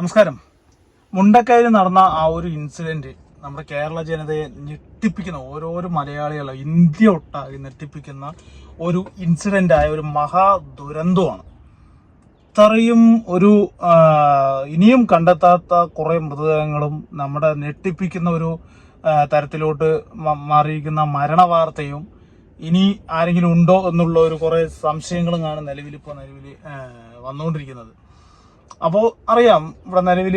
നമസ്കാരം. മുണ്ടക്കയിൽ നടന്ന ആ ഒരു ഇൻസിഡന്റ് നമ്മുടെ കേരള ജനതയെ ഞെട്ടിപ്പിക്കുന്ന ഓരോരോ മലയാളികളെ ഇന്ത്യ ഒട്ടാകെ ഞെട്ടിപ്പിക്കുന്ന ഒരു ഇൻസിഡന്റ് ആയ ഒരു മഹാ ദുരന്തമാണ്. ഇത്രയും ഒരു ഇനിയും കണ്ടെത്താത്ത കുറെ മൃതദേഹങ്ങളും നമ്മുടെ ഞെട്ടിപ്പിക്കുന്ന ഒരു തരത്തിലോട്ട് മാറിയിരിക്കുന്ന മരണ വാർത്തയും ഇനി ആരെങ്കിലും ഉണ്ടോ എന്നുള്ള ഒരു കുറേ സംശയങ്ങളും ആണ് നിലവിൽ ഇപ്പോൾ നിലവിൽ വന്നുകൊണ്ടിരിക്കുന്നത്. അപ്പോൾ അറിയാം ഇവിടെ നിലവിൽ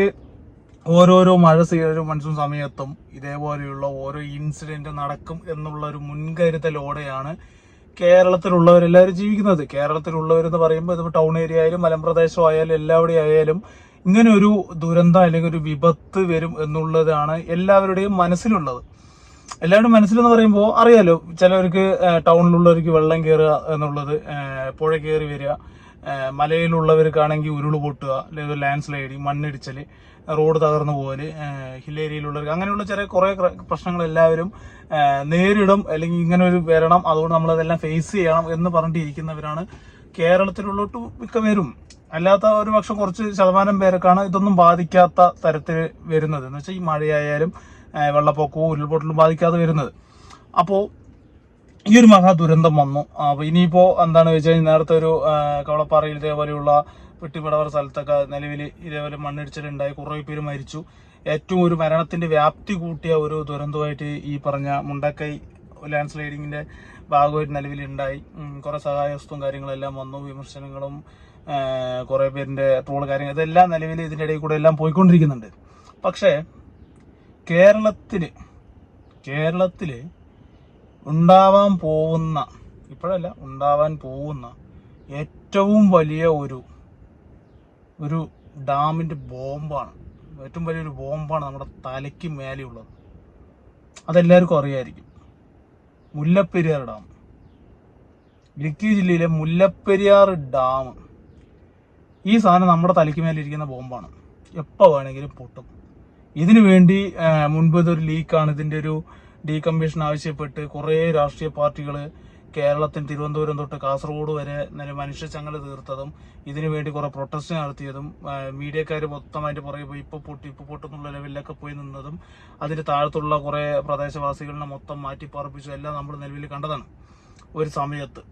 ഓരോരോ മഴ സീസൺ മൺസൂൺ സമയത്തും ഇതേപോലെയുള്ള ഓരോ ഇൻസിഡന്റ് നടക്കും എന്നുള്ള ഒരു മുൻകരുതലോടെയാണ് കേരളത്തിലുള്ളവരെല്ലാവരും ജീവിക്കുന്നത്. കേരളത്തിലുള്ളവരെന്ന് പറയുമ്പോൾ ഇതിപ്പോൾ ടൗൺ ഏരിയ ആയാലും മലമ്പ്രദേശം ആയാലും എല്ലാവിടെ ആയാലും ഇങ്ങനെ ഒരു ദുരന്തം അല്ലെങ്കിൽ ഒരു വിപത്ത് വരും എന്നുള്ളതാണ് എല്ലാവരുടെയും മനസ്സിലുള്ളത്. എല്ലാവരുടെയും മനസ്സിലെന്ന് പറയുമ്പോൾ അറിയാലോ ചിലവർക്ക് ടൗണിലുള്ളവർക്ക് വെള്ളം കയറുക എന്നുള്ളത് പുഴ കയറി വരിക മലയിലുള്ളവർക്കാണെങ്കിൽ ഉരുൾ പൊട്ടുക അല്ലെങ്കിൽ ലാൻഡ് സ്ലൈഡിങ് മണ്ണിടിച്ചൽ റോഡ് തകർന്നു പോകൽ ഹിൽ ഏരിയയിലുള്ളവർക്ക് അങ്ങനെയുള്ള ചെറിയ കുറേ പ്രശ്നങ്ങൾ എല്ലാവരും നേരിടും അല്ലെങ്കിൽ ഇങ്ങനെ ഒരു വരണം അതുകൊണ്ട് നമ്മളതെല്ലാം ഫേസ് ചെയ്യണം എന്ന് പറഞ്ഞിട്ടിരിക്കുന്നവരാണ് കേരളത്തിലുള്ളോട്ട് മിക്കവരും. അല്ലാത്ത ഒരു പക്ഷം കുറച്ച് ശതമാനം പേർക്കാണ് ഇതൊന്നും ബാധിക്കാത്ത തരത്തിൽ വരുന്നത്. എന്ന് വെച്ചാൽ ഈ മഴയായാലും വെള്ളപ്പൊക്കവും ഉരുൾപൊട്ടലും ബാധിക്കാതെ വരുന്നത്. അപ്പോൾ ഈ ഒരു മഹാ ദുരന്തം വന്നു അപ്പൊ ഇനിയിപ്പോ എന്താണ് വെച്ചാൽ നേരത്തെ ഒരു കവളപ്പാറയിൽ ഇതേപോലെയുള്ള വെട്ടിപ്പടവർ സ്ഥലത്തൊക്കെ നിലവിൽ ഇതേപോലെ മണ്ണിടിച്ചിലുണ്ടായി. കുറെ പേര് മരിച്ചു. ഏറ്റവും ഒരു മരണത്തിന്റെ വ്യാപ്തി കൂട്ടിയ ഒരു ദുരന്തമായിട്ട് ഈ പറഞ്ഞ മുണ്ടക്കൈ ലാൻഡ് സ്ലൈഡിങ്ങിന്റെ ഭാഗമായിട്ട് നിലവിൽ ഉണ്ടായി. സഹായ വസ്തുവും കാര്യങ്ങളെല്ലാം വന്നു. വിമർശനങ്ങളും കുറേ കുറെ പേരിന്റെ ട്രോൾ കാര്യങ്ങൾ ഇതെല്ലാം നിലവിൽ ഇതിന്റെ ഇടയിൽ കൂടെ എല്ലാം പോയിക്കൊണ്ടിരിക്കുന്നുണ്ട്. പക്ഷേ കേരളത്തിൽ കേരളത്തിൽ ഉണ്ടാവാൻ പോകുന്ന ഇപ്പോഴല്ല ഉണ്ടാവാൻ പോകുന്ന ഏറ്റവും വലിയ ഒരു ഒരു ഡാമിന്റെ ബോംബാണ്. ഏറ്റവും വലിയൊരു ബോംബാണ് നമ്മുടെ തലയ്ക്ക് മേലെയുള്ളത്. അതെല്ലാവർക്കും അറിയായിരിക്കും. മുല്ലപ്പെരിയാർ ഡാം. ഇടുക്കി ജില്ലയിലെ മുല്ലപ്പെരിയാർ ഡാം. ഈ സാധനം നമ്മുടെ തലയ്ക്ക് മേലിരിക്കുന്ന ബോംബാണ്. എപ്പോൾ വേണമെങ്കിലും പൊട്ടും. ഇതിനു വേണ്ടി മുൻപ് ഇതൊരു ലീക്കാണ് ഇതിന്റെ ഒരു ഡീകമ്മീഷൻ ആവശ്യപ്പെട്ട് കുറേ രാഷ്ട്രീയ പാർട്ടികൾ കേരളത്തിൽ തിരുവനന്തപുരം തൊട്ട് കാസർഗോഡ് വരെ നല്ല മനുഷ്യച്ചങ്ങല തീർത്തതും ഇതിനു വേണ്ടി കുറെ പ്രൊട്ടസ്റ്റ് നടത്തിയതും മീഡിയക്കാർ മൊത്തമായിട്ട് പുറകെ പോയി ഇപ്പൊ പൊട്ടി ഇപ്പൊ പൊട്ടുന്നുള്ള ലെവലിലൊക്കെ പോയി നിന്നതും അതിന് താഴത്തുള്ള കുറെ പ്രദേശവാസികളിനെ മൊത്തം മാറ്റി പാർപ്പിച്ചു എല്ലാം നമ്മൾ നിലവിൽ കണ്ടതാണ് ഒരു സമയത്ത്.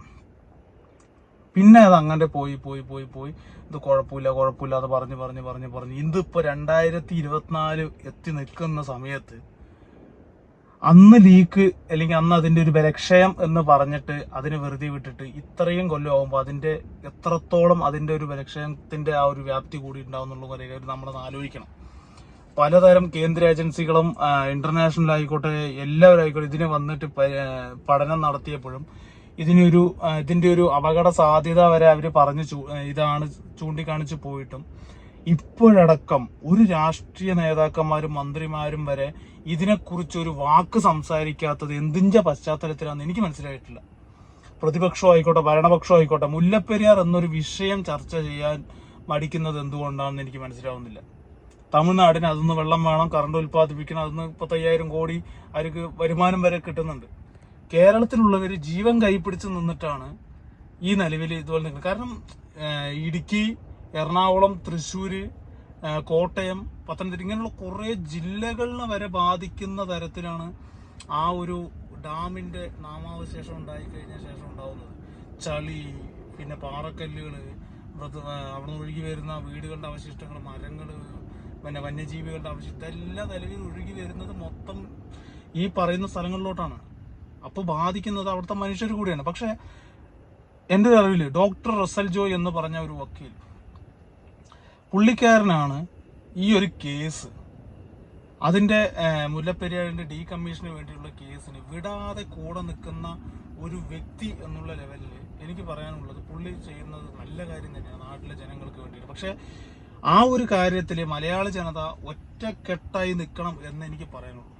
പിന്നെ അത് അങ്ങനെ പോയി പോയി പോയി പോയി. ഇത് കുഴപ്പമില്ല കുഴപ്പമില്ല അത് പറഞ്ഞ് പറഞ്ഞ് പറഞ്ഞ് പറഞ്ഞ്. ഇതിപ്പോ രണ്ടായിരത്തി ഇരുപത്തിനാല് എത്തി നിൽക്കുന്ന സമയത്ത് അന്ന് ലീക്ക് അല്ലെങ്കിൽ അന്ന് അതിന്റെ ഒരു ബലക്ഷയം എന്ന് പറഞ്ഞിട്ട് അതിനെ വെറുതെ വിട്ടിട്ട് ഇത്രയും കൊല്ലമാകുമ്പോൾ അതിന്റെ എത്രത്തോളം അതിന്റെ ഒരു ബലക്ഷയത്തിന്റെ ആ ഒരു വ്യാപ്തി കൂടി ഉണ്ടാവും എന്നുള്ള നമ്മൾ ആലോചിക്കണം. പലതരം കേന്ദ്ര ഏജൻസികളും ഇന്റർനാഷണൽ ആയിക്കോട്ടെ എല്ലാവരും ആയിക്കോട്ടെ ഇതിനെ വന്നിട്ട് പഠനം നടത്തിയപ്പോഴും ഇതിനൊരു ഇതിന്റെ ഒരു അപകട സാധ്യത വരെ അവർ പറഞ്ഞു ഇതാണ് ചൂണ്ടിക്കാണിച്ച് പോയിട്ടും ഇപ്പോഴടക്കം ഒരു രാഷ്ട്രീയ നേതാക്കന്മാരും മന്ത്രിമാരും വരെ ഇതിനെക്കുറിച്ച് ഒരു വാക്ക് സംസാരിക്കാത്തത് എന്തിന്റെ പശ്ചാത്തലത്തിലാണെന്ന് എനിക്ക് മനസ്സിലായിട്ടില്ല. പ്രതിപക്ഷം ആയിക്കോട്ടെ ഭരണപക്ഷം ആയിക്കോട്ടെ മുല്ലപ്പെരിയാർ എന്നൊരു വിഷയം ചർച്ച ചെയ്യാൻ മടിക്കുന്നത് എന്തുകൊണ്ടാണെന്ന് എനിക്ക് മനസ്സിലാവുന്നില്ല. തമിഴ്നാടിന് അതൊന്ന് വെള്ളം വേണം കറണ്ട് ഉൽപ്പാദിപ്പിക്കണം അതൊന്ന് മുപ്പത്തയ്യായിരം കോടി അവർക്ക് വരുമാനം വരെ കിട്ടുന്നുണ്ട്. കേരളത്തിലുള്ളവർ ജീവൻ കൈപ്പിടിച്ച് നിന്നിട്ടാണ് ഈ നിലവിൽ ഇതുപോലെ നിൽക്കുന്നത് കാരണം ഇടുക്കി എറണാകുളം തൃശ്ശൂർ കോട്ടയം പത്തനംതിട്ട ഇങ്ങനെയുള്ള കുറേ ജില്ലകളിനെ വരെ ബാധിക്കുന്ന തരത്തിലാണ് ആ ഒരു ഡാമിന്റെ നാമാവശേഷം ഉണ്ടായി കഴിഞ്ഞ ശേഷം ഉണ്ടാവുന്നത്. ചളി പിന്നെ പാറക്കല്ലുകൾ അവിടെ ഒഴുകി വരുന്ന വീടുകളുടെ അവശിഷ്ടങ്ങൾ മരങ്ങൾ പിന്നെ വന്യജീവികളുടെ അവശിഷ്ടം എല്ലാ നിലവിൽ ഒഴുകി വരുന്നത് മൊത്തം ഈ പറയുന്ന സ്ഥലങ്ങളിലോട്ടാണ്. അപ്പോൾ ബാധിക്കുന്നത് അവിടുത്തെ മനുഷ്യർ കൂടിയാണ്. പക്ഷേ എന്റെ അറിവിൽ ഡോക്ടർ റസൽ ജോയ് എന്ന് പറഞ്ഞ ഒരു വക്കീൽ പുള്ളിക്കാരനാണ് ഈ ഒരു കേസ്. അതിന്റെ മുല്ലപ്പെരിയാറിന്റെ ഡി കമ്മീഷന് വേണ്ടിയുള്ള കേസിന് വിടാതെ കൂടെ നിൽക്കുന്ന ഒരു വ്യക്തി എന്നുള്ള ലെവലിൽ എനിക്ക് പറയാനുള്ളത് പുള്ളി ചെയ്യുന്നത് നല്ല കാര്യം തന്നെയാണ് നാട്ടിലെ ജനങ്ങൾക്ക് വേണ്ടിയിട്ട്. പക്ഷെ ആ ഒരു കാര്യത്തിൽ മലയാള ജനത ഒറ്റക്കെട്ടായി നിൽക്കണം എന്ന് എനിക്ക് പറയാനുള്ളൂ.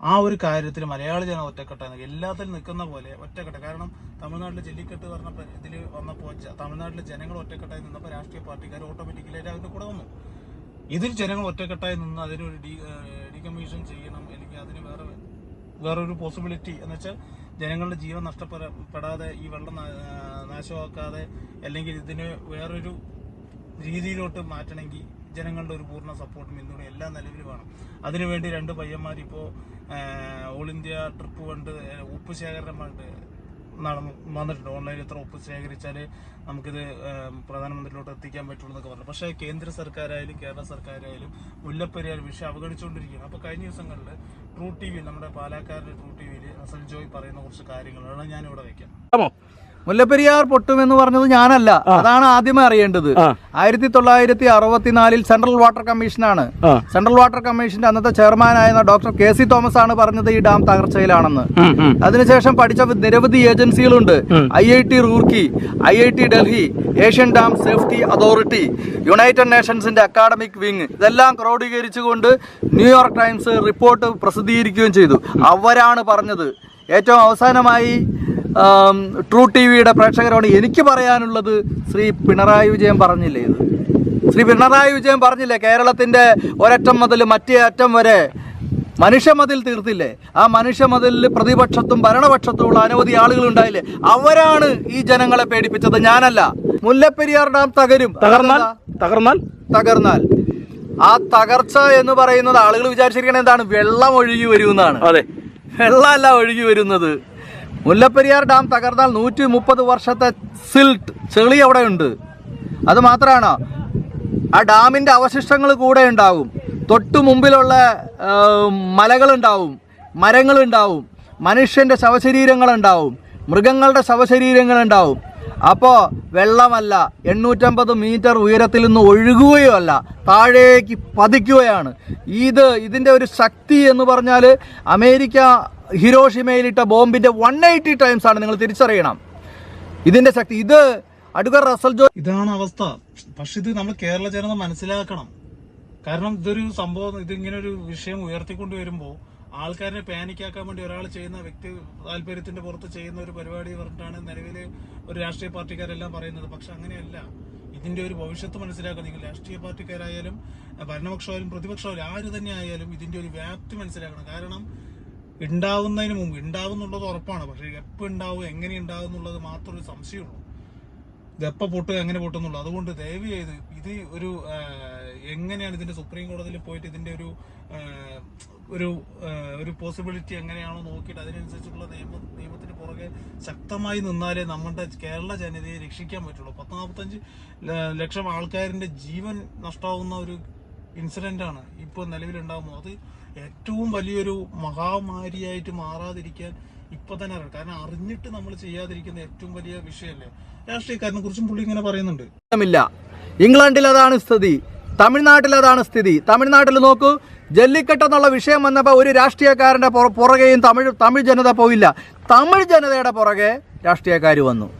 ആ ഒരു കാര്യത്തിൽ മലയാള ജന ഒറ്റക്കെട്ടാണ്. എല്ലാത്തിലും നിൽക്കുന്ന പോലെ ഒറ്റക്കെട്ട്. കാരണം തമിഴ്നാട്ടിലെ ജെല്ലിക്കെട്ട് പറഞ്ഞപ്പോൾ ഇതിൽ വന്നപ്പോൾ തമിഴ്നാട്ടിലെ ജനങ്ങൾ ഒറ്റക്കെട്ടായി നിന്നപ്പോൾ രാഷ്ട്രീയ പാർട്ടിക്കാർ ഓട്ടോമാറ്റിക്കലി അതിന്റെ കൂടെ വന്നു. ഇതിൽ ജനങ്ങൾ ഒറ്റക്കെട്ടായി നിന്ന് അതിനൊരു ഡി ഡീകമ്മീഷൻ ചെയ്യണം അല്ലെങ്കിൽ അതിന് വേറെ വേറൊരു പോസിബിലിറ്റി എന്ന് വെച്ചാൽ ജനങ്ങളുടെ ജീവൻ നഷ്ടപ്പെടാതെ ഈ വെള്ളം നാശമാക്കാതെ അല്ലെങ്കിൽ ഇതിന് വേറൊരു രീതിയിലോട്ട് മാറ്റണമെങ്കിൽ ജനങ്ങളുടെ ഒരു പൂർണ സപ്പോർട്ടും പിന്തുണയും എല്ലാം നിലവിൽ വേണം. അതിനുവേണ്ടി രണ്ട് പയ്യന്മാർ ഇപ്പോൾ ഓൾ ഇന്ത്യ ട്രിപ്പ് കൊണ്ട് ഉപ്പ് ശേഖരണം കൊണ്ട് നടന്നു വന്നിട്ടുണ്ട്. ഓൺലൈനിൽ എത്ര ഒപ്പ് ശേഖരിച്ചാൽ നമുക്കിത് പ്രധാനമന്ത്രിയിലോട്ട് എത്തിക്കാൻ പറ്റുള്ളൂ എന്നൊക്കെ പറഞ്ഞു. പക്ഷേ കേന്ദ്ര സർക്കാരായാലും കേരള സർക്കാരായാലും മുല്ലപ്പെരിയാർ വിഷയം അവഗണിച്ചുകൊണ്ടിരിക്കുകയാണ്. അപ്പോൾ കഴിഞ്ഞ ദിവസങ്ങളിൽ ട്രൂ ടി വിയിൽ നമ്മുടെ പാലക്കാരുടെ ട്രൂ ടി വിയിൽ റസൽ ജോയ് പറയുന്ന കുറച്ച് കാര്യങ്ങളാണ് ഞാനിവിടെ വയ്ക്കാം മുല്ലപ്പെരിയാർ പൊട്ടുമെന്ന് പറഞ്ഞത് ഞാനല്ല. അതാണ് ആദ്യമേ അറിയേണ്ടത്. ആയിരത്തി തൊള്ളായിരത്തി അറുപത്തിനാലിൽ സെൻട്രൽ വാട്ടർ കമ്മീഷനാണ്. സെൻട്രൽ വാട്ടർ കമ്മീഷന്റെ അന്നത്തെ ചെയർമാനായിരുന്ന ഡോക്ടർ കെ സി തോമസ് ആണ് പറഞ്ഞത് ഈ ഡാം തകർച്ചയിലാണെന്ന്. അതിനുശേഷം പഠിച്ച നിരവധി ഏജൻസികളുണ്ട്. I I T Roorkee I I T Delhi Asian dam safety authority United നേഷൻസിന്റെ academic wing. ഇതെല്ലാം ക്രോഡീകരിച്ചുകൊണ്ട് ന്യൂയോർക്ക് ടൈംസ് റിപ്പോർട്ട് പ്രസിദ്ധീകരിക്കുകയും ചെയ്തു. അവരാണ് പറഞ്ഞത്. ഏറ്റവും അവസാനമായി ട്രൂ ടി വിയുടെ പ്രേക്ഷകരോട് എനിക്ക് പറയാനുള്ളത് ശ്രീ പിണറായി വിജയൻ പറഞ്ഞില്ലേ ഇത്? ശ്രീ പിണറായി വിജയൻ പറഞ്ഞില്ലേ കേരളത്തിന്റെ ഒരറ്റം മുതൽ മറ്റേ അറ്റം വരെ മനുഷ്യമതിൽ തീർത്തില്ലേ? ആ മനുഷ്യമതിലിൽ പ്രതിപക്ഷത്തും ഭരണപക്ഷത്തുമുള്ള അനവധി ആളുകൾ ഉണ്ടായില്ലേ? അവരാണ് ഈ ജനങ്ങളെ പേടിപ്പിച്ചത്. ഞാനല്ല. മുല്ലപ്പെരിയാർ ഡാം തകരും. തകർന്നാൽ? തകർന്നാൽ? തകർന്നാൽ. ആ തകർച്ച എന്ന് പറയുന്നത് ആളുകൾ വിചാരിച്ചിരിക്കണ എന്താണ്? വെള്ളം ഒഴുകി വരുമെന്നാണ് അതെ. വെള്ളമല്ല ഒഴുകി വരുന്നത്. മുല്ലപ്പെരിയാർ ഡാം തകർന്നാൽ നൂറ്റി മുപ്പത് വർഷത്തെ സിൽട്ട് ചെളി അവിടെ ഉണ്ട് അത് മാത്രമാണ്. ആ ഡാമിന്റെ അവശിഷ്ടങ്ങൾ കൂടെ ഉണ്ടാവും. തൊട്ടു മുമ്പിലുള്ള മലകളുണ്ടാവും മരങ്ങളുണ്ടാവും മനുഷ്യന്റെ ശവശരീരങ്ങളുണ്ടാവും മൃഗങ്ങളുടെ ശവശരീരങ്ങളുണ്ടാവും. അപ്പോൾ വെള്ളമല്ല എണ്ണൂറ്റമ്പത് മീറ്റർ ഉയരത്തിൽ നിന്ന് ഒഴുകുകയോ അല്ല താഴേക്ക് പതിക്കുകയാണ്. ഇത് ഇതിന്റെ ഒരു ശക്തി എന്ന് പറഞ്ഞാൽ അമേരിക്ക ഹിരോഷിമയിലിട്ട ബോംബിന്റെ വൺ എയ്റ്റി ടൈംസ് ആണ് നിങ്ങൾ തിരിച്ചറിയണം. ഇതിന്റെ ശക്തി ഇത് അടുക്കർ റസൽ ജോ ഇതാണ് അവസ്ഥ. പക്ഷെ ഇത് നമ്മൾ കേരള ജനത മനസ്സിലാക്കണം. കാരണം ഇതൊരു സംഭവം ഇതിങ്ങനെ ഒരു വിഷയം ഉയർത്തിക്കൊണ്ട് വരുമ്പോൾ ആൾക്കാരെ പാനിക്കാക്കാൻ വേണ്ടി ഒരാൾ ചെയ്യുന്ന വ്യക്തി താല്പര്യത്തിന്റെ പുറത്ത് ചെയ്യുന്ന ഒരു പരിപാടി പറഞ്ഞിട്ടാണ് നിലവിൽ ഒരു രാഷ്ട്രീയ പാർട്ടിക്കാരെല്ലാം പറയുന്നത്. പക്ഷെ അങ്ങനെയല്ല. ഇതിന്റെ ഒരു ഭവിഷ്യത്ത് മനസ്സിലാക്കുക. നിങ്ങൾ രാഷ്ട്രീയ പാർട്ടിക്കാരായാലും ഭരണപക്ഷമായാലും പ്രതിപക്ഷമായാലും ആര് തന്നെ ആയാലും ഇതിന്റെ ഒരു വ്യാപ്തി മനസ്സിലാക്കണം. കാരണം ഉണ്ടാവുന്നതിന് മുമ്പ് ഉണ്ടാവുന്നുള്ളത് ഉറപ്പാണ്. പക്ഷേ എപ്പോൾ ഉണ്ടാവും എങ്ങനെ ഉണ്ടാവും എന്നുള്ളത് മാത്രം ഒരു സംശയമുള്ളൂ. ഇത് എപ്പോൾ പൊട്ടുക എങ്ങനെ പൊട്ടുന്നുള്ളൂ അതുകൊണ്ട് ദയവ് ചെയ്ത് ഇത് ഒരു എങ്ങനെയാണ് ഇതിന്റെ സുപ്രീം കോടതിയിൽ പോയിട്ട് ഇതിന്റെ ഒരു ഒരു ഒരു പോസിബിലിറ്റി എങ്ങനെയാണോ നോക്കിയിട്ട് അതിനനുസരിച്ചുള്ള നിയമ നിയമത്തിന് പുറകെ ശക്തമായി നിന്നാലേ നമ്മുടെ കേരള ജനതയെ രക്ഷിക്കാൻ പറ്റുള്ളൂ. പത്ത് നാൽപ്പത്തഞ്ച് ലക്ഷം ആൾക്കാരിന്റെ ജീവൻ നഷ്ടമാവുന്ന ഒരു ഇൻസിഡന്റ് ആണ്. ഇപ്പോൾ നിലവിലുണ്ടാകുന്നത് അത് ഏറ്റവും വലിയൊരു മഹാമാരിയായിട്ട് മാറാതിരിക്കാൻ ഇപ്പൊ തന്നെ അറിയാം കാരണം അറിഞ്ഞിട്ട് നമ്മൾ ചെയ്യാതിരിക്കുന്ന ഏറ്റവും വലിയ വിഷയമല്ലേ? രാഷ്ട്രീയക്കാരനെ കുറിച്ചും പുള്ളി ഇങ്ങനെ പറയുന്നുണ്ട്. ഇംഗ്ലണ്ടിൽ അതാണ് സ്ഥിതി. തമിഴ്നാട്ടിൽ അതാണ് സ്ഥിതി. തമിഴ്നാട്ടിൽ നോക്കൂ ജല്ലിക്കെട്ട് എന്നുള്ള വിഷയം വന്നപ്പോൾ ഒരു രാഷ്ട്രീയക്കാരന്റെ പുറ- പുറകെയും തമിഴ് തമിഴ് ജനത പോയില്ല. തമിഴ് ജനതയുടെ പുറകെ രാഷ്ട്രീയക്കാർ വന്നു.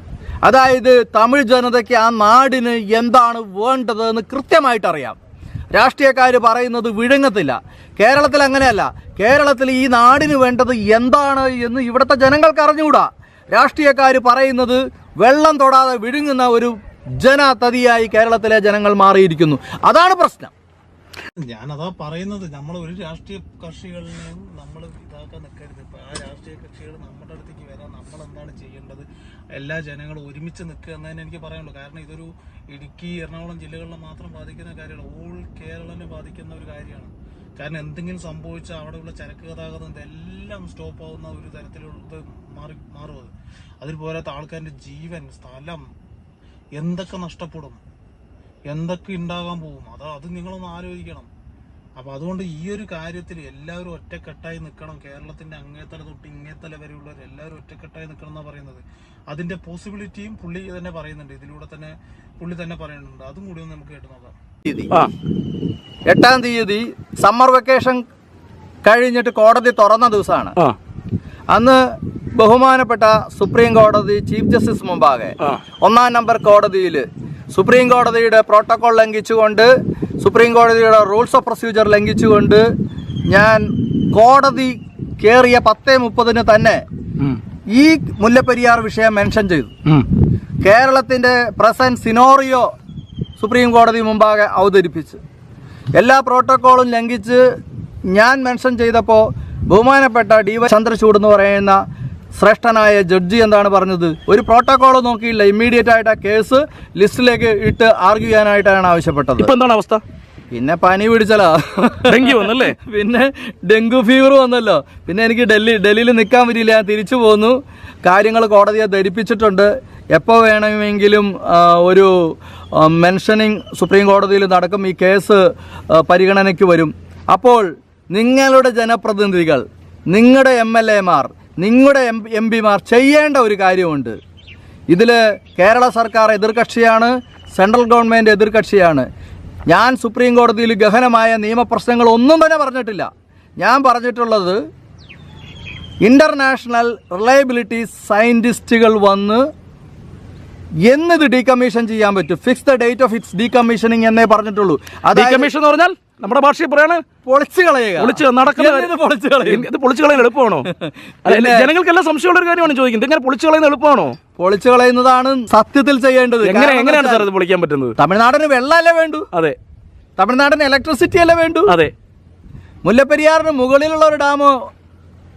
അതായത് തമിഴ് ജനതയ്ക്ക് ആ നാടിന് എന്താണ് വേണ്ടതെന്ന് കൃത്യമായിട്ടറിയാം. രാഷ്ട്രീയക്കാർ പറയുന്നത് വിഴുങ്ങത്തില്ല. കേരളത്തിൽ അങ്ങനെയല്ല. കേരളത്തിൽ ഈ നാടിന് വേണ്ടത് എന്താണ് എന്ന് ഇവിടുത്തെ ജനങ്ങൾക്ക് അറിഞ്ഞുകൂടാ. രാഷ്ട്രീയക്കാർ പറയുന്നത് വെള്ളം തൊടാതെ വിഴുങ്ങുന്ന ഒരു ജനതതിയായി കേരളത്തിലെ ജനങ്ങൾ മാറിയിരിക്കുന്നു. അതാണ് പ്രശ്നം. ഞാനതാ പറയുന്നത്. നമ്മൾ ഒരു രാഷ്ട്രീയ കക്ഷികളിനെയും നമ്മൾ ഇതാക്കാൻ നിൽക്കരുത് ഇപ്പൊ ആ രാഷ്ട്രീയ കക്ഷികൾ നമ്മുടെ അടുത്തേക്ക് വരാൻ നമ്മൾ എന്താണ് ചെയ്യേണ്ടത്? എല്ലാ ജനങ്ങളും ഒരുമിച്ച് നിൽക്കുക എന്നതിന് എനിക്ക് പറയാനുള്ളൂ. കാരണം ഇതൊരു ഇടുക്കി എറണാകുളം ജില്ലകളിലെ മാത്രം ബാധിക്കുന്ന കാര്യമല്ല. ഓൾ കേരളനെ ബാധിക്കുന്ന ഒരു കാര്യമാണ്. കാരണം എന്തെങ്കിലും സംഭവിച്ചാൽ അവിടെയുള്ള ചരക്ക് ഗതാഗതം ഇതെല്ലാം സ്റ്റോപ്പ് ആവുന്ന ഒരു തരത്തിലുള്ള ഇത് മാറി മാറും അത്. അതിൽ പോരാത്ത ആൾക്കാരുടെ ജീവൻ സ്ഥലം എന്തൊക്കെ നഷ്ടപ്പെടും? എന്തൊക്കെ ഉണ്ടാകാൻ പോകും? അത് അത് നിങ്ങളൊന്ന് ആലോചിക്കണം. അപ്പൊ അതുകൊണ്ട് ഈ ഒരു കാര്യത്തിൽ എല്ലാവരും ഒറ്റക്കെട്ടായി നിൽക്കണം കേരളത്തിന്റെ അങ്ങേത്തല തൊട്ട് ഇങ്ങേത്തല വരെയുള്ളവർ എല്ലാവരും ഒറ്റക്കെട്ടായി നിൽക്കണം എന്നാ പറയുന്നത്. അതിന്റെ പോസിബിലിറ്റിയും പുള്ളി തന്നെ പറയുന്നുണ്ട്. ഇതിലൂടെ തന്നെ പുള്ളി തന്നെ പറയുന്നുണ്ട്. അതും കൂടി ഒന്ന് നമുക്ക് കേട്ട് നോക്കാം. തീയതി എട്ടാം തീയതി സമ്മർ വെക്കേഷൻ കഴിഞ്ഞിട്ട് കോടതി തുറന്ന ദിവസമാണ്. അന്ന് ബഹുമാനപ്പെട്ട സുപ്രീം കോടതി ചീഫ് ജസ്റ്റിസ് മുമ്പാകെ ഒന്നാം നമ്പർ കോടതിയിൽ സുപ്രീം കോടതിയുടെ പ്രോട്ടോകോൾ ലംഘിച്ചുകൊണ്ട് സുപ്രീം കോടതിയുടെ റൂൾസ് ഓഫ് പ്രൊസീജിയർ ലംഘിച്ചുകൊണ്ട് ഞാൻ കോടതി കയറിയ പത്തേ മുപ്പതിന് തന്നെ ഈ മുല്ലപ്പെരിയാർ വിഷയം മെൻഷൻ ചെയ്തു. കേരളത്തിന്റെ പ്രസന്റ് സിനോറിയോ സുപ്രീം കോടതി മുമ്പാകെ അവതരിപ്പിച്ച്. എല്ലാ പ്രോട്ടോക്കോളും ലംഘിച്ച് ഞാൻ മെൻഷൻ ചെയ്തപ്പോൾ ബഹുമാനപ്പെട്ട ഡി വൈ ചന്ദ്രചൂഡ് എന്ന് പറയുന്ന ശ്രേഷ്ഠനായ ജഡ്ജി എന്താണ് പറഞ്ഞത്? ഒരു പ്രോട്ടോകോൾ നോക്കിയില്ല. ഇമ്മീഡിയറ്റ് ആയിട്ട് ആ കേസ് ലിസ്റ്റിലേക്ക് ഇട്ട് ആർഗ്യൂ ചെയ്യാനായിട്ടാണ് ആവശ്യപ്പെട്ടത്. എന്താണ് അവസ്ഥ? പിന്നെ പനി പിടിച്ചാലോ. ഡെങ്കി വന്നല്ലേ? പിന്നെ ഡെങ്കു ഫീവർ വന്നല്ലോ. പിന്നെ എനിക്ക് ഡൽഹി ഡൽഹിയിൽ നിൽക്കാൻ പറ്റിയില്ല. ഞാൻ തിരിച്ചു പോന്നു. കാര്യങ്ങൾ കോടതിയെ ധരിപ്പിച്ചിട്ടുണ്ട്. എപ്പോൾ വേണമെങ്കിലും ഒരു മെൻഷനിങ് സുപ്രീം കോടതിയിൽ നടക്കും. ഈ കേസ് പരിഗണനയ്ക്ക് വരും. അപ്പോൾ നിങ്ങളുടെ ജനപ്രതിനിധികൾ നിങ്ങളുടെ എം എൽ എമാർ നിങ്ങളുടെ എം എം പിമാർ ചെയ്യേണ്ട ഒരു കാര്യമുണ്ട്. ഇതിൽ കേരള സർക്കാർ എതിർകക്ഷിയാണ് സെൻട്രൽ ഗവൺമെന്റ് എതിർകക്ഷിയാണ്. ഞാൻ സുപ്രീം കോടതിയിൽ ഗഹനമായ നിയമപ്രശ്നങ്ങൾ ഒന്നും തന്നെ പറഞ്ഞിട്ടില്ല. ഞാൻ പറഞ്ഞിട്ടുള്ളത് ഇന്റർനാഷണൽ റിലയബിലിറ്റി സയന്റിസ്റ്റുകൾ വന്ന് എന്നിത് ഡീകമ്മീഷൻ ചെയ്യാൻ പറ്റും. Fix the date of its decommissioning എന്നേ പറഞ്ഞിട്ടുള്ളൂ. അതായത് ഡീകമ്മീഷൻ എന്ന് പറഞ്ഞാൽ? നമ്മുടെ ഭാഷയിൽ പറയാണ് പൊളിച്ചു കളയുക. പൊളിച്ച് നടക്കുന്ന എന്നിത് പൊളിച്ചു കളയും? ഇത് പൊളിച്ചു കളയാൻ എളുപ്പമാണോ? അല്ല, ജനങ്ങൾക്കെല്ലാം സംശയമുള്ള ഒരു കാര്യമാണ് ചോദിക്കുന്നത്. ഇങ്ങനെ പൊളിച്ചു കളയുന്നത് എളുപ്പമാണോ? പൊളിച്ചു കളയുന്നതാണ് സത്യത്തിൽ ചെയ്യേണ്ടത്. എങ്ങനെ എങ്ങനെയാണ് സാർ ഇത് പൊളിക്കാൻ പറ്റുന്നത്? തമിഴ്നാടിന് വെള്ളമല്ലേ വേണ്ടു? അതെ. തമിഴ്നാടിന് ഇലക്ട്രിസിറ്റി അല്ലേ വേണ്ടു? അതെ. മുല്ലപ്പെരിയാറിന് മുകളിലുള്ള ഒരു ഡാമോ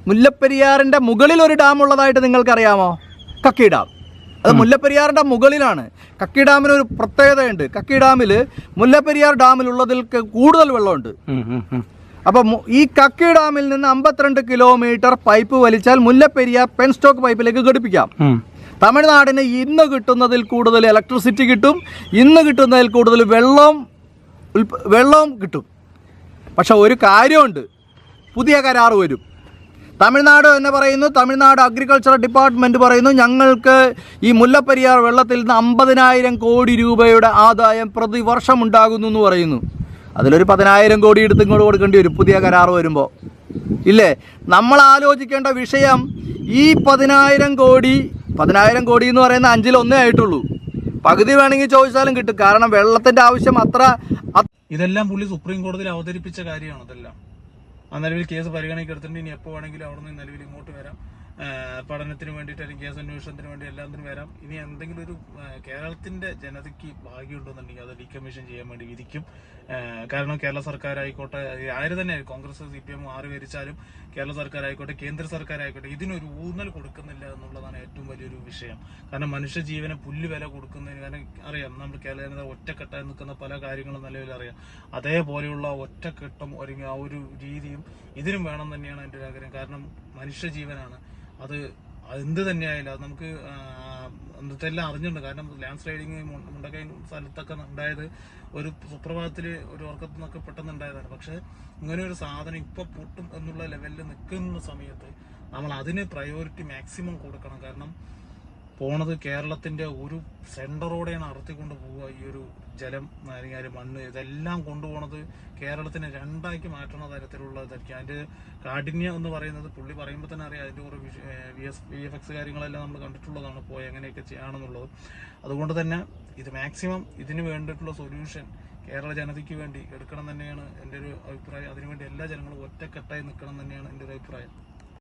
മുല്ലപ്പെരിയാറിന്റെ മുകളിൽ ഒരു ഡാം ഉള്ളതായിട്ട് നിങ്ങൾക്കറിയാമോ? കക്കി ഡാം അത് മുല്ലപ്പെരിയാറിന്റെ മുകളിലാണ്. കക്കി ഡാമിന് ഒരു പ്രത്യേകതയുണ്ട്. കക്കി ഡാമിൽ മുല്ലപ്പെരിയാർ ഡാമിലുള്ളതിൽ കൂടുതൽ വെള്ളമുണ്ട്. അപ്പം ഈ കക്കി ഡാമിൽ നിന്ന് അമ്പത്തിരണ്ട് കിലോമീറ്റർ പൈപ്പ് വലിച്ചാൽ മുല്ലപ്പെരിയാർ പെൻസ്റ്റോക്ക് പൈപ്പിലേക്ക് ഘടിപ്പിക്കാം. തമിഴ്നാടിന് ഇന്ന് കിട്ടുന്നതിൽ കൂടുതൽ ഇലക്ട്രിസിറ്റി കിട്ടും. ഇന്ന് കിട്ടുന്നതിൽ കൂടുതൽ വെള്ളം വെള്ളവും കിട്ടും. പക്ഷെ ഒരു കാര്യമുണ്ട്. പുതിയ കരാർ വരും. തമിഴ്നാട് എന്ന് പറയുന്നു. തമിഴ്നാട് അഗ്രികൾച്ചർ ഡിപ്പാർട്ട്മെന്റ് പറയുന്നു ഞങ്ങൾക്ക് ഈ മുല്ലപ്പെരിയാർ വെള്ളത്തിൽ നിന്ന് അമ്പതിനായിരം കോടി രൂപയുടെ ആദായം പ്രതിവർഷം ഉണ്ടാകുന്നു എന്ന് പറയുന്നു. അതിലൊരു പതിനായിരം കോടി എടുത്ത് ഇങ്ങോട്ട് കൊടുക്കേണ്ടി വരും. പുതിയ കരാർ വരുമ്പോൾ ഇല്ലേ? നമ്മൾ ആലോചിക്കേണ്ട വിഷയം ഈ പതിനായിരം കോടി പതിനായിരം കോടി എന്ന് പറയുന്ന അഞ്ചിലൊന്നേ ആയിട്ടുള്ളൂ. പകുതി വേണമെങ്കിൽ ചോദിച്ചാലും കിട്ടും. കാരണം വെള്ളത്തിന്റെ ആവശ്യം അത്ര ഇതെല്ലാം പുള്ളി സുപ്രീം കോടതിയിൽ അവതരിപ്പിച്ച കാര്യമാണ് ഇതെല്ലാം ആ നിലവിൽ കേസ് പരിഗണനയ്ക്ക് എടുത്തിട്ട് ഇനി എപ്പോൾ വേണമെങ്കിലും അവിടെ നിന്ന് നിലവിൽ ഇങ്ങോട്ട് വരാം. പഠനത്തിന് വേണ്ടിയിട്ട് കേസ് അന്വേഷണത്തിന് വേണ്ടി എല്ലാത്തിനും വരാം. ഇനി എന്തെങ്കിലും ഒരു കേരളത്തിന്റെ ജനതയ്ക്ക് ഭാഗ്യമുണ്ടെന്നുണ്ടെങ്കിൽ അത് ഡീകമ്മീഷൻ ചെയ്യാൻ വേണ്ടി വിധിക്കും. കാരണം കേരള സർക്കാർ ആയിക്കോട്ടെ ആര് തന്നെ Congress C P M R ഭരിച്ചാലും Kerala സർക്കാർ ആയിക്കോട്ടെ കേന്ദ്ര സർക്കാർ ആയിക്കോട്ടെ ഇതിനൊരു ഊന്നൽ കൊടുക്കുന്നില്ല എന്നുള്ളതാണ് ഏറ്റവും വലിയൊരു വിഷയം. കാരണം മനുഷ്യ ജീവനെ പുല്ല് വില കൊടുക്കുന്നതിന് കാരണം അറിയാം നമ്മൾ കേരള ജനത ഒറ്റക്കെട്ടായി നിൽക്കുന്ന പല കാര്യങ്ങളും നിലവിൽ അറിയാം. അതേപോലെയുള്ള ഒറ്റക്കെട്ടും ഒരുങ്ങി ആ ഒരു രീതിയും ഇതിനും വേണം തന്നെയാണ് എന്റെ ഒരു ആഗ്രഹം. കാരണം മനുഷ്യ ജീവനാണ് അത് എന്ത് തന്നെയായാലും അത് നമുക്ക് ആ, എല്ലാം അറിഞ്ഞിട്ടുണ്ട്. കാരണം ലാൻഡ് സ്ലൈഡിങ് മുണ്ടക്കൈ സ്ഥലത്തൊക്കെ ഉണ്ടായത് ഒരു സുപ്രഭാതത്തിൽ ഒരു ഉറക്കത്തിൽ നിന്നൊക്കെ പെട്ടെന്ന് ഉണ്ടായതാണ്. പക്ഷെ ഇങ്ങനെ ഒരു സാധനം ഇപ്പൊ പൊട്ടും എന്നുള്ള ലെവലിൽ നിൽക്കുന്ന സമയത്ത് നമ്മൾ അതിന് പ്രയോറിറ്റി മാക്സിമം കൊടുക്കണം. കാരണം പോണത് കേരളത്തിന്റെ ഒരു സെന്ററോടെയാണ് അറുത്തിക്കൊണ്ട് പോവുക ഈ ഒരു ജലം അല്ലെങ്കിൽ ആ മണ്ണ് ഇതെല്ലാം കൊണ്ടുപോണത് കേരളത്തിനെ രണ്ടാക്കി മാറ്റുന്ന തരത്തിലുള്ള ഇതൊക്കെ അതിന്റെ കാഠിന്യം എന്ന് പറയുന്നത് പുള്ളി പറയുമ്പോൾ തന്നെ അറിയാം അതിന്റെ കുറെ V S V F X കാര്യങ്ങളെല്ലാം നമ്മൾ കണ്ടിട്ടുള്ളതാണ് പോയി എങ്ങനെയൊക്കെ ചെയ്യാണെന്നുള്ളത്. അതുകൊണ്ട് തന്നെ ഇത് മാക്സിമം ഇതിന് വേണ്ടിയിട്ടുള്ള സൊല്യൂഷൻ കേരള ജനതയ്ക്ക് വേണ്ടി എടുക്കണം തന്നെയാണ് എന്റെ ഒരു അഭിപ്രായം. അതിനുവേണ്ടി എല്ലാ ജനങ്ങളും ഒറ്റക്കെട്ടായി നിൽക്കണം തന്നെയാണ് എന്റെ ഒരു അഭിപ്രായം.